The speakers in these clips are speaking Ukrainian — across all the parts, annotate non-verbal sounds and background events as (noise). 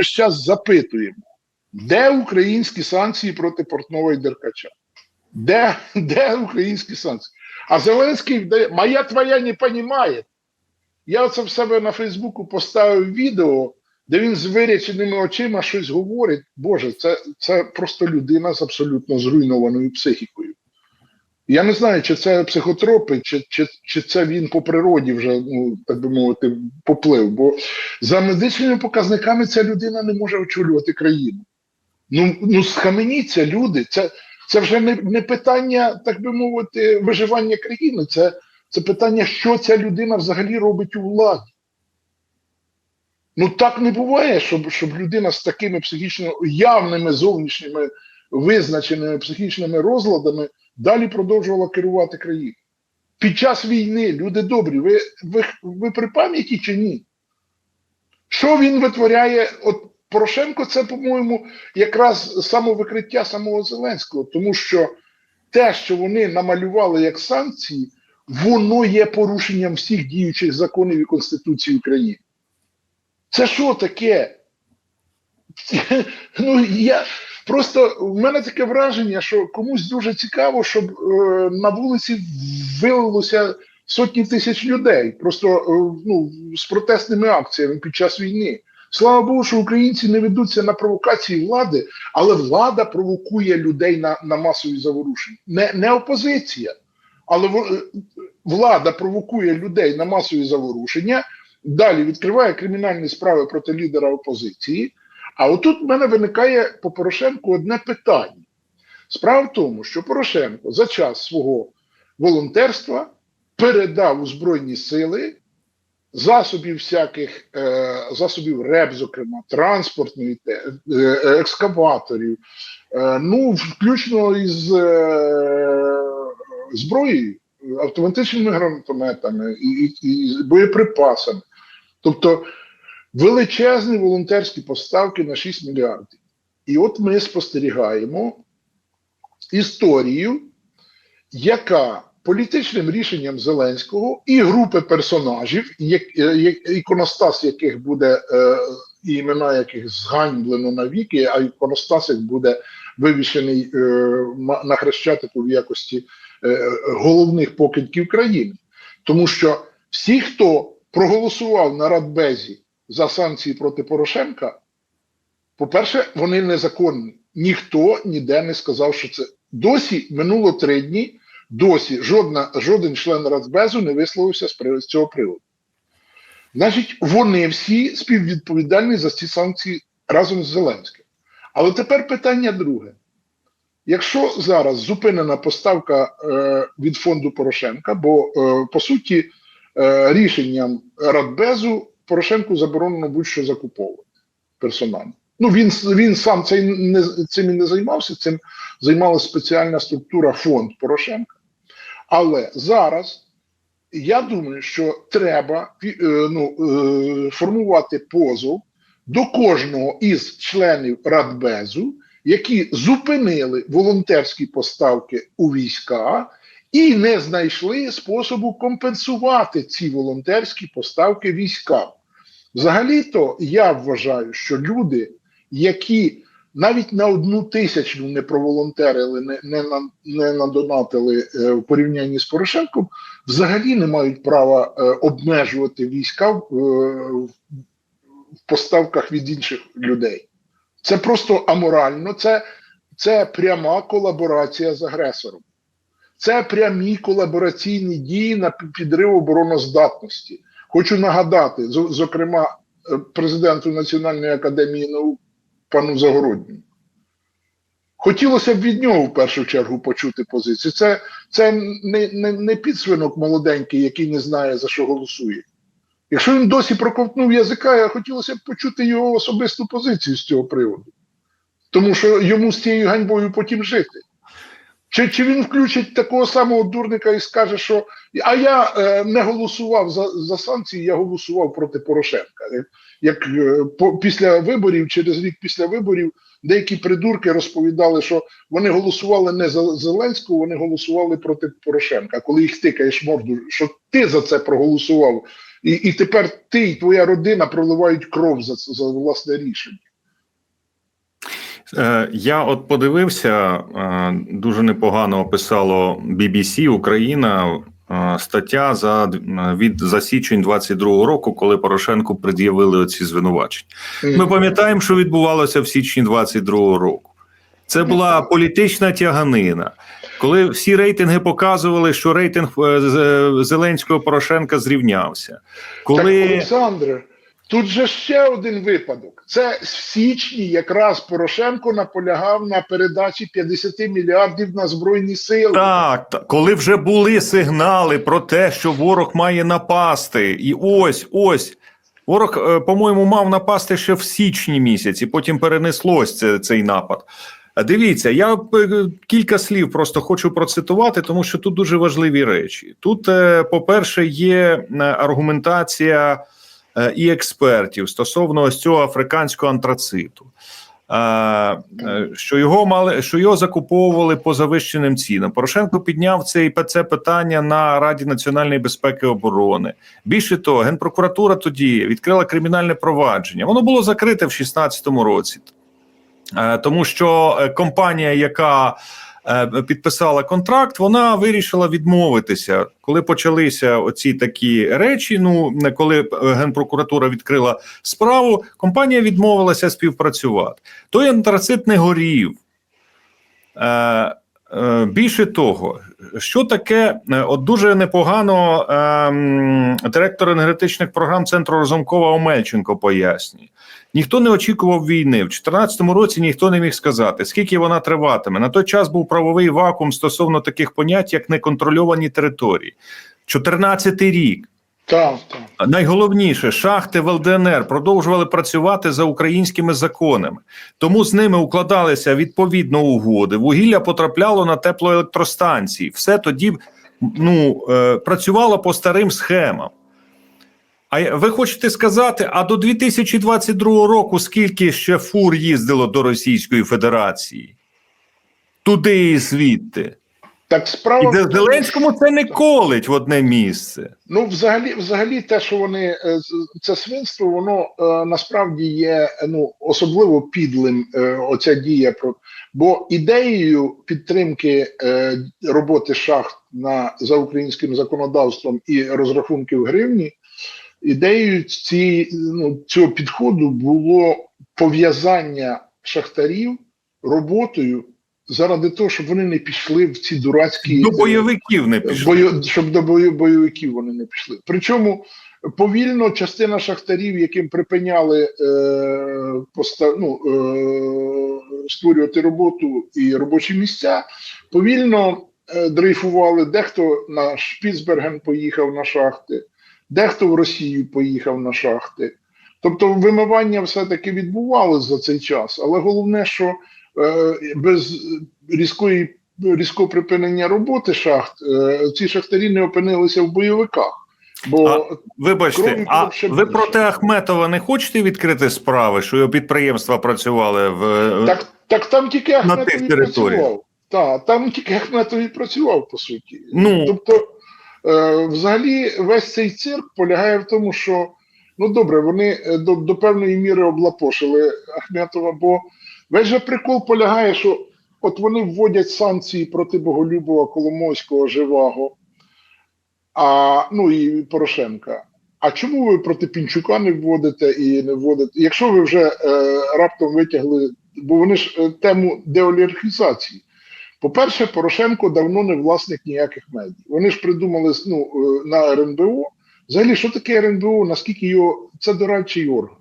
весь час запитуємо, де українські санкції проти Портнова і Деркача? Де, де українські санкції? А Зеленський вдає, моя твоя не понімає. Я оце в себе на Фейсбуку поставив відео, де він з виряченими очима щось говорить. Боже, це, це просто людина з абсолютно зруйнованою психікою. Я не знаю, чи це психотропи, чи, чи, чи це він по природі вже, ну, так би мовити, поплив. Бо за медичними показниками ця людина не може очолювати країну. Ну, ну схаменіться, люди. Це, це вже не, не питання, так би мовити, виживання країни. Це, це питання, що ця людина взагалі робить у владі. Ну так не буває, щоб, щоб людина з такими психічно явними зовнішніми визначеними психічними розладами далі продовжувала керувати країною. Під час війни, люди добрі, ви, ви, ви при пам'яті чи ні? Що він витворяє? От Порошенко це, по-моєму, якраз самовикриття самого Зеленського, тому що те, що вони намалювали як санкції, воно є порушенням всіх діючих законів і Конституції України. Це що таке? (laughs) Ну, я просто в мене таке враження, що комусь дуже цікаво, щоб е, на вулиці вилилося сотні тисяч людей, просто е, ну, з протестними акціями під час війни. Слава Богу, що українці не ведуться на провокації влади, але влада провокує людей на, на масові заворушення. Не, не опозиція, але в- е, влада провокує людей на масові заворушення. Далі відкриває кримінальні справи проти лідера опозиції. А отут в мене виникає по Порошенку одне питання. Справа в тому, що Порошенко за час свого волонтерства передав у Збройні сили засобів всяких, е, засобів РЕБ, зокрема, транспортної, е, е, екскаваторів, е, ну, включно із е, зброєю, автоматичними гранатометами і, і, і боєприпасами. Тобто величезні волонтерські поставки на 6 мільярдів. І от ми спостерігаємо історію, яка політичним рішенням Зеленського і групи персонажів, е, іконостас яких буде, е, і імена яких зганьблено навіки, а іконостас як буде вивішений е, на хрещатику в якості головних покидьків країни. Тому що всі, хто проголосував на Радбезі за санкції проти Порошенка, по-перше, вони незаконні. Ніхто ніде не сказав, що це досі минуло три дні. Досі жодна, жоден член Радбезу не висловився з цього приводу. Значить, вони всі співвідповідальні за ці санкції разом з Зеленським. Але тепер питання друге: якщо зараз зупинена поставка е, від фонду Порошенка, бо е, по суті е, рішенням Радбезу Порошенку заборонено будь-що закуповувати персонально. Ну він він сам цей не цим і не займався. Цим займалася спеціальна структура фонд Порошенка. Але зараз я думаю, що треба е, ну, е, формувати позов до кожного із членів Радбезу, які зупинили волонтерські поставки у війська і не знайшли способу компенсувати ці волонтерські поставки військам. Взагалі-то я вважаю, що люди, які навіть на одну тисячну не проволонтерили, не, не, не надонатили е, в порівнянні з Порошенком, взагалі не мають права е, обмежувати війська в, е, в поставках від інших людей. Це просто аморально, це, це пряма колаборація з агресором. Це прямі колабораційні дії на підрив обороноздатності. Хочу нагадати, зокрема, е, президенту Національної академії наук пану Загородньому. Хотілося б від нього в першу чергу почути позицію. Це, це не, не, не підсвинок молоденький, який не знає, за що голосує. Якщо він досі проковтнув язика, я хотілося б почути його особисту позицію з цього приводу. Тому що йому з цією ганьбою потім жити. Чи, чи він включить такого самого дурника і скаже, що а я е, не голосував за, за санкції, я голосував проти Порошенка. Як, як е, по, після виборів, через рік після виборів, деякі придурки розповідали, що вони голосували не за Зеленського, вони голосували проти Порошенка. Коли їх тикаєш морду, що ти за це проголосував, і, і тепер ти і твоя родина проливають кров за, за власне рішення. Е, Я от подивився, е, дуже непогано описало BBC Україна е, стаття за від за січень 22-го року, коли Порошенку пред'явили оці звинувачення. Ми пам'ятаємо, що відбувалося в січні 22-го року. Це була політична тяганина. Коли всі рейтинги показували, що рейтинг Зеленського Порошенка зрівнявся. Так, Коли Олександре, тут же ще один випадок. Це в січні якраз Порошенко наполягав на передачі 50 мільярдів на Збройні Сили. Так, коли вже були сигнали про те, що ворог має напасти, і ось ось. Ворог, е, по-моєму, мав напасти ще в січні місяці, потім перенеслось це, цей напад. Дивіться, я е, кілька слів просто хочу процитувати, тому що тут дуже важливі речі. Тут, е, по-перше, є е, аргументація і експертів стосовно ось цього африканського антрациту. Е, е, Що його мали, що його закуповували по завищеним цінам. Порошенко підняв цей це питання на Раді національної безпеки і оборони. Більше того, генпрокуратура тоді відкрила кримінальне провадження. Воно було закрите в 2016 році, Е, тому що е, компанія, яка е, підписала контракт, вона вирішила відмовитися, коли почалися оці такі речі. Ну коли е, генпрокуратура відкрила справу, компанія відмовилася співпрацювати. Той антрацит не горів. Е, е, Більше того, що таке, е, от дуже непогано ем, директор енергетичних програм Центру Разумкова Омельченко пояснює. Ніхто не очікував війни. В 2014 році ніхто не міг сказати, скільки вона триватиме. На той час був правовий вакуум стосовно таких понять, як неконтрольовані території. 14 рік. Так, так. Найголовніше, шахти в ЛДНР продовжували працювати за українськими законами, тому з ними укладалися відповідно угоди. Вугілля потрапляло на теплоелектростанції. Все тоді ну, е, працювало по старим схемам. А ви хочете сказати, а до 2022 року скільки ще фур їздило до Російської Федерації? Туди і звідти. Так справа І де Зеленському це не колить в одне місце. Ну, взагалі, взагалі, те, що вони е, це свинство, воно е, насправді є ну особливо підлим. Е, оця дія про бо ідеєю підтримки е, роботи шахт на за українським законодавством і розрахунків гривні, ідеєю ці, ну, цього підходу було пов'язання шахтарів роботою заради того, щоб вони не пішли в ці дурацькі До бойовиків не пішли. Бою, щоб до бою, бойовиків вони не пішли. Причому повільно частина шахтарів, яким припиняли е, поста, ну, е, створювати роботу і робочі місця, повільно е, дрейфували. Дехто на Шпіцберген поїхав на шахти, дехто в Росію поїхав на шахти. Тобто вимивання все-таки відбувалося за цей час, але головне, що без різкої різкого припинення роботи шахт, е, ці шахтарі не опинилися в бойовиках. Бо А, Вибачте, а ви проти Ахметова не хочете відкрити справи, що його підприємства працювали в е, так, так там тільки Ахметові працював. Так, там тільки Ахметові працював, по суті. Ну. Тобто, е, взагалі, весь цей цирк полягає в тому, що ну добре, вони е, до, до певної міри облапошили Ахметова, бо весь же прикол полягає, що от вони вводять санкції проти Боголюбова, Коломойського, Живаго, а, ну і Порошенка. А чому ви проти Пінчука не вводите і не вводите? Якщо ви вже е, раптом витягли, бо вони ж е, тему деолігархізації. По-перше, Порошенко давно не власник ніяких медій. Вони ж придумали ну, е, на РНБО. Взагалі, що таке РНБО? Наскільки його це дорадчий орган?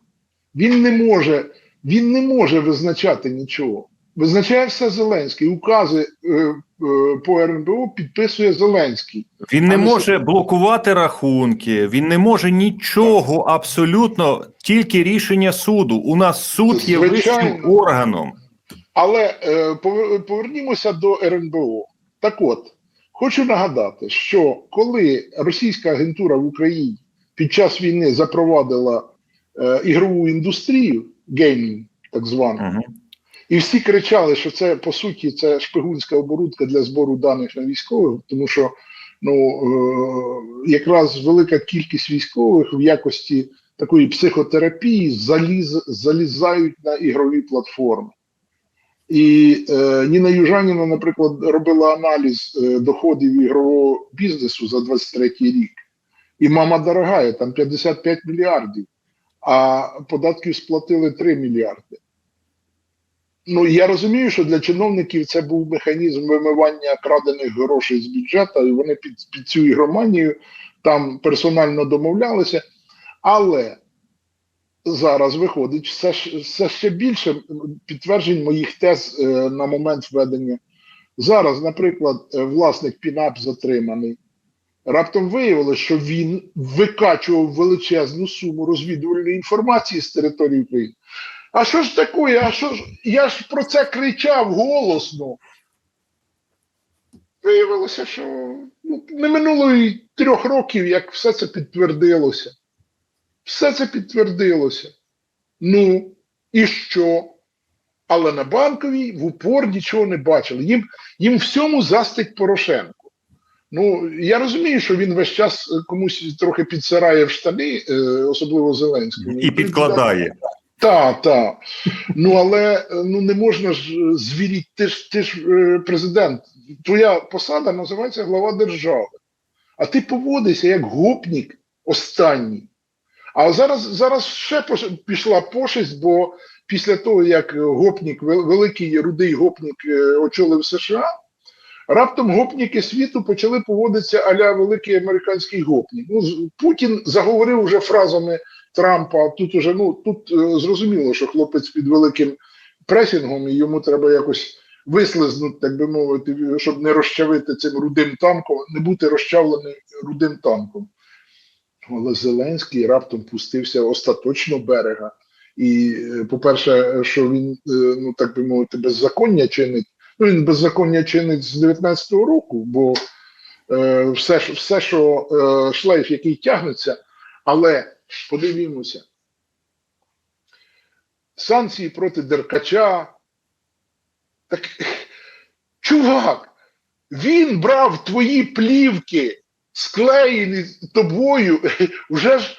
Він не може, він не може визначати нічого. Визначає все Зеленський. Укази е, е, по РНБО підписує Зеленський. він не а не може блокувати рахунки, він не може нічого абсолютно, тільки рішення суду. У нас суд є Звичайно. вищим органом. Але е, повернімося до РНБО. Так от, хочу нагадати, що коли російська агентура в Україні під час війни запровадила е, ігрову індустрію, геймінг, так звану, Угу. і всі кричали, що це по суті це шпигунська оборудка для збору даних на військових, тому що ну е, якраз велика кількість військових в якості такої психотерапії заліз, залізають на ігрові платформи. І е, Ніна Южаніна, наприклад, робила аналіз е, доходів ігрового бізнесу за 23 рік. І мама дорогая, там 55 мільярдів, а податків сплатили 3 мільярди. Ну, я розумію, що для чиновників це був механізм вимивання крадених грошей з бюджету, і вони під, під цю ігроманію там персонально домовлялися. Але зараз виходить все, все ще більше підтверджень моїх тез е, на момент введення. Зараз, наприклад, е, власник Пінап затриманий. Раптом виявилося, що він викачував величезну суму розвідувальної інформації з території України. А що ж таке? А що ж? Я ж про це кричав голосно. Виявилося, що ну, не минуло й трьох років, як все це підтвердилося. Все це підтвердилося. Ну, і що? Але на банковій в упор нічого не бачили. Їм, їм всьому застить Порошенко. Ну, я розумію, що він весь час е, комусь трохи підсирає в штани, е, особливо Зеленському. І підкладає. Так, так. Ну але е, ну не можна ж звіріть. Ти ж ти ж президент. Твоя посада називається глава держави. А ти поводишся як гопнік останній. А зараз, зараз ще пішла пошесть, бо після того, як гопнік, великий рудий гопнік очолив США, раптом гопніки світу почали поводитися аля великий американський гопнік. Ну, Путін заговорив вже фразами Трампа. Тут уже ну тут е, зрозуміло, що хлопець під великим пресінгом, і йому треба якось вислизнути, так би мовити, щоб не розчавити цим рудим танком, не бути розчавленим рудим танком. Але Зеленський раптом пустився остаточно берега. І, е, по-перше, що він, е, ну так би мовити, беззаконня чинить. Ну, він беззаконня чинить з 19-го року, бо е, все, все, що е, шлейф, який тягнеться, але подивімося. Санкції проти Деркача. Так, чувак, він брав твої плівки, склеєні тобою. (laughs) Вже ж,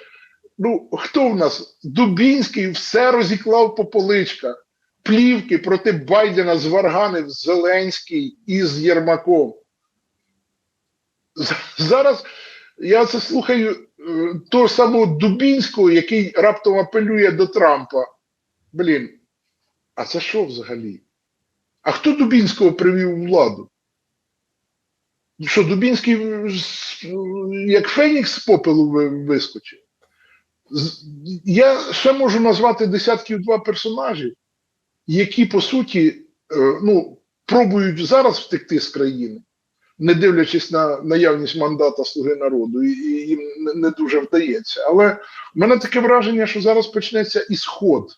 ну, хто в нас? Дубінський все розіклав по поличках. Плівки проти Байдена зварганив Зеленський із Єрмаком. Зараз я це слухаю е, того самого Дубінського, який раптом апелює до Трампа. Блін, а це що взагалі? А хто Дубінського привів у владу? Що Дубінський як Фенікс з попелу вискочив? Я ще можу назвати десятків два персонажів, які по суті е, ну, пробують зараз втекти з країни, не дивлячись на наявність мандата Слуги народу, і, їм не дуже вдається. Але в мене таке враження, що зараз почнеться ісход